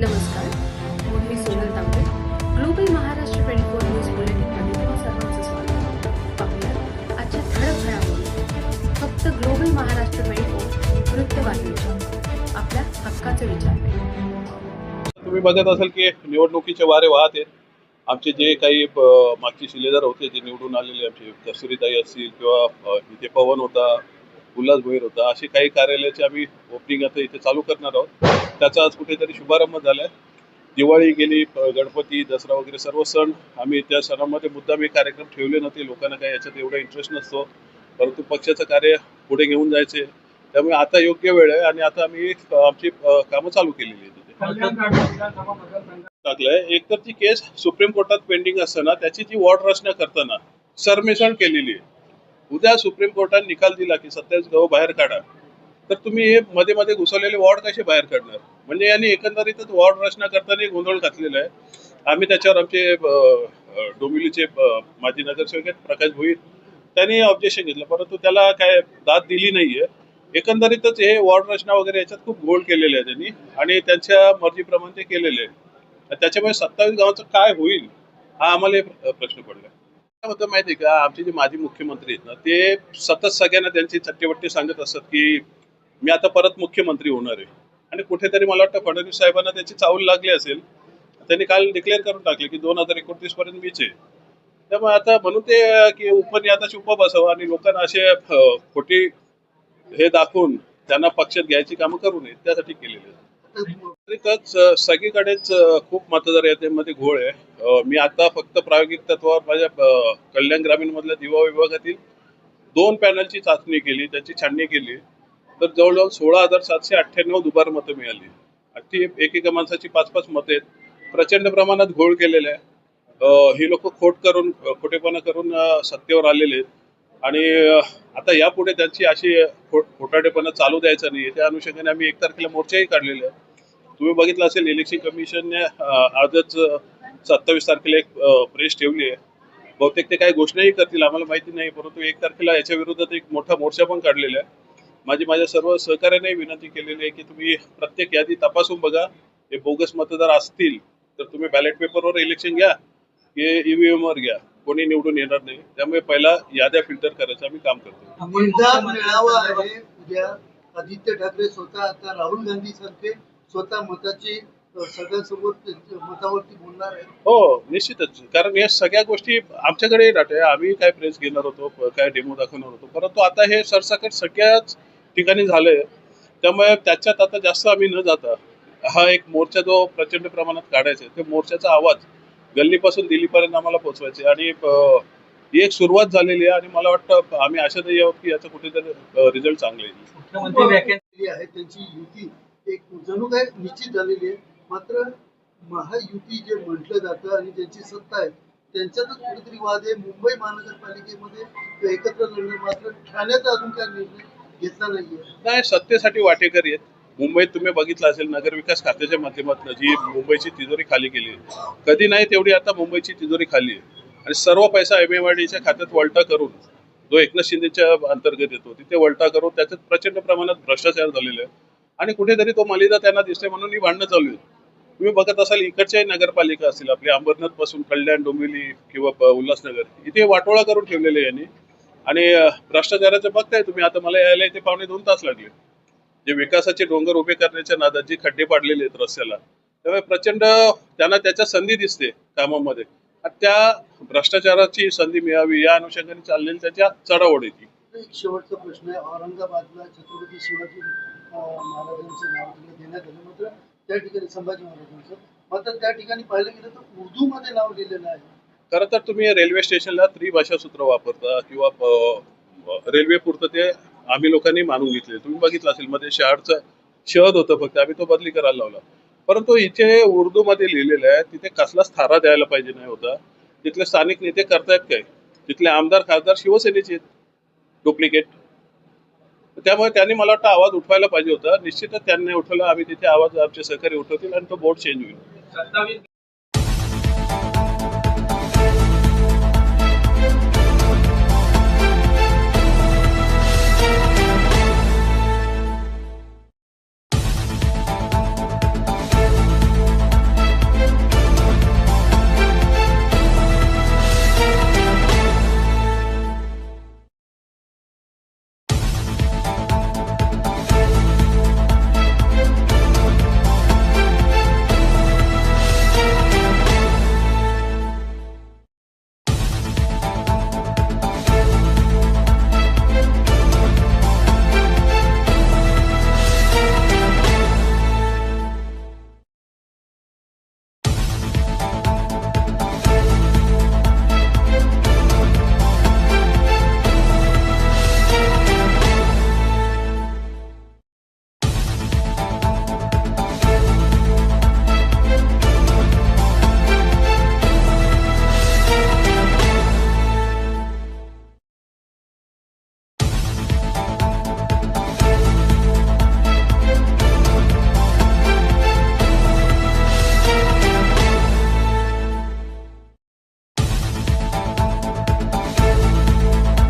नमस्कार मी Sonal Tambe global Maharashtra twenty four news बुलेटिनमध्ये तुम्हा सर्वांचं स्वागत पाहूया आजच्या ठळक घडामोडी. फक्त ग्लोबल महाराष्ट्र ट्वेंटी फोर वृत्तवाहिनीच्या आपल्या हक्काचे विचार तुम्ही बघत असाल की निवडणुकीचे वारे वाहत आहेत. आमचे जे काही मागचे शिलेदार होते जे निवडून आलेले आमचे कस्तुरीताई असतील किंवा इथे पवन होता उल्हास भोईर होता असे काही कार्यालयाचे आम्ही ओपनिंग आता इथे चालू करणार आहोत. त्याचा आज कुठेतरी शुभारंभ झालाय. दिवाळी गेली गणपती दसरा वगैरे सर्व सण आम्ही त्या सणामध्ये मुद्दाम हे कार्यक्रम ठेवले नव्हते. लोकांना काही याच्यात एवढा इंटरेस्ट नसतो. परंतु पक्षाचं कार्य पुढे घेऊन जायचे. त्यामुळे आता योग्य वेळ आहे आणि आता आम्ही आमची कामं चालू केलेली आहेत टाकलंय एक तर ती केस सुप्रीम कोर्टात पेंडिंग असताना त्याची जी वॉर्ड रचना करताना सरमिसळ केलेली आहे. उद्या सुप्रीम कोर्टाने निकाल दिला की सत्तावीस गहू बाहेर काढा. तर तुम्ही हे मध्ये मध्ये घुसवलेले वॉर्ड कसे बाहेर काढणार? म्हणजे यांनी एकंदरीतच वॉर्ड रचना करताना गोंधळ घातलेला आहे. आम्ही त्याच्यावर आमचे डोंबिवलीचे माजी नगरसेवक आहेत प्रकाश भोईर. त्यांनी ऑब्जेक्शन घेतलं परंतु त्याला काय दाद दिली नाहीये. एकंदरीतच हे वॉर्ड रचना वगैरे याच्यात खूप गोल केलेले आहे त्यांनी आणि त्यांच्या मर्जीप्रमाणे ते केलेले आहे. त्याच्यामुळे सत्तावीस गावाचं काय होईल हा आम्हाला प्रश्न पडला. काय होतं माहिती का? आमचे जे माजी मुख्यमंत्री आहेत ना ते सतत सगळ्यांना त्यांची चट्टीवट्टी सांगत असतात की मी आता परत मुख्यमंत्री होणार आहे. आणि कुठेतरी मला वाटतं फडणवीस साहेबांना त्याची चावल लागली असेल त्यांनी काल डिक्लेअर करून टाकले की दोन हजार एकोणतीस पर्यंत मीच आहे. त्यामुळे आता म्हणून ते अं, की उपनियाताची चुप बसावं आणि लोकांना असे खोटी हे दाखवून त्यांना पक्षात घ्यायची कामं करू नये त्यासाठी केलेले तरीच सगळीकडेच खूप मतदार यादीमध्ये घोळ आहे. मी आता फक्त प्रायोगिक तत्वावर माझ्या कल्याण ग्रामीण मधल्या दिवा विभागातील दोन पॅनलची चाचणी केली त्याची छाननी केली. तर जवळजवळ सोळा हजार सातशे अठ्ठ्याण्णव दुबार मतं मिळाली. आणि ती एकेका माणसाची पाच पाच मतं आहेत. प्रचंड प्रमाणात घोळ केलेला आहे. ही लोक खोट करून खोटेपणा करून सत्तेवर आलेले आहेत. आणि आता यापुढे त्यांची अशी खो- खोटाडेपणा चालू द्यायचा नाही त्या अनुषंगाने आम्ही एक तारखेला मोर्चाही काढलेले आहे. तुम्ही बघितलं असेल इलेक्शन कमिशनने आजच सत्तावीस तारखेला एक प्रेस ठेवली आहे. बहुतेक ते काही घोषणाही करतील आम्हाला माहिती नाही. परंतु एक तारखेला याच्या विरोधात एक मोठा मोर्चा पण काढलेला आहे. माझी माझ्या सर्व सहकार्याने विनंती केलेली आहे की तुम्ही प्रत्येक यादी तपासून बघा. हे बोगस मतदार असतील तर तुम्ही बॅलेट पेपरवर इलेक्शन घ्या की ईव्हीएम वर घ्या. कोणी निवडून येणार नाही. त्यामुळे पहिला याद्या फिल्टर करायचं आम्ही काम करतो. आदित्य ठाकरे स्वतः आता राहुल गांधी सारखे स्वतः मताची सगळ्यांसमोर मतावरती बोलणार आहे हो निश्चितच. कारण या सगळ्या गोष्टी आमच्याकडे राहते आम्ही काय प्रेस घेणार होतो काय डेमो दाखवणार होतो. परंतु आता हे सरसकट सगळ्याच ठिकाणी झालंय. त्यामुळे त्याच्यात आता जास्त आम्ही न जाता हा एक मोर्चा जो प्रचंड प्रमाणात काढायचा आहे, ते मोर्चाचा आवाज गल्लीपासून दिल्लीपर्यंत आम्हाला पोहोचवायचे आणि ही एक सुरुवात झालेली आहे आणि मला वाटतं आम्ही आशादायी आहोत की याचा कुठेतरी रिझल्ट चांगले येईल. मुख्यमंत्री आहे त्यांची युती एक जणू काय निश्चित झालेली आहे. मात्र महायुती जे म्हटलं जातं आणि ज्यांची सत्ता आहे त्यांच्यातच कुठेतरी वाद आहे. मुंबई महानगरपालिकेमध्ये एकत्र लढणं मात्र ठाण्याचा अजून काय निर्णय? घेतला नाहीये. नाही सत्तेसाठी वाटेकरी आहेत. मुंबईत तुम्ही बघितलं असेल नगरविकास खात्याच्या माध्यमातून जी मुंबईची तिजोरी खाली केली कधी नाही तेवढी आता मुंबईची तिजोरी खाली आहे. आणि सर्व पैसा एम खात्यात वलटा करून जो एकनाथ शिंदेच्या अंतर्गत येतो तिथे वलटा करून त्याच्यात प्रचंड प्रमाणात भ्रष्टाचार झालेला आहे आणि कुठेतरी तो मलिदा त्यांना दिसतोय म्हणून ही भांडणं चालू आहेत. तुम्ही बघत असाल इकडच्याही नगरपालिका असतील आपली अंबरनाथपासून कल्याण डोंबिवली किंवा उल्हासनगर इथे वाटोळा करून ठेवलेले यांनी. आणि भ्रष्टाचाराचं बघताय तुम्ही. आता मला यायला इथे पावणे दोन तास लागले. जे विकासाचे डोंगर उभे करण्याच्या नादात जे खड्डे पाडलेले आहेत रस्त्याला. त्यामुळे प्रचंड त्यांना त्याच्या संधी दिसते कामामध्ये. त्या भ्रष्टाचाराची संधी मिळावी या अनुषंगाने चाललेली त्याच्या चढाओढीची. एक शेवटचा प्रश्न आहे. औरंगाबादला छत्रपती शिवाजी महाराजांचं नाव देण्यात आलं मात्र त्या ठिकाणी संभाजी महाराजांचं. मात्र त्या ठिकाणी पाहिलं गेलं तर उर्दू मध्ये नाव लिहिलेलं आहे. खरं तर तुम्ही रेल्वे स्टेशनला त्रिभाषा सूत्र वापरता किंवा रेल्वे पुरतं ते आम्ही लोकांनी मानून घेतले तुम्ही बघितलं असेल मध्ये शहरचं शहद होतं फक्त. आम्ही तो बदली करायला लावला. परंतु इथे उर्दू मध्ये लिहिलेलं आहे तिथे कसलाच थारा द्यायला पाहिजे नाही होता. तिथले स्थानिक नेते करतायत काय? तिथले आमदार खासदार शिवसेनेचे आहेत. डुप्लिकेट त्यामुळे त्यांनी मला वाटतं आवाज उठवायला पाहिजे होता. निश्चितच त्यांनी उठवला. आम्ही तिथे आवाज आमचे सहकारी उठवतील आणि तो बोर्ड चेंज होईल.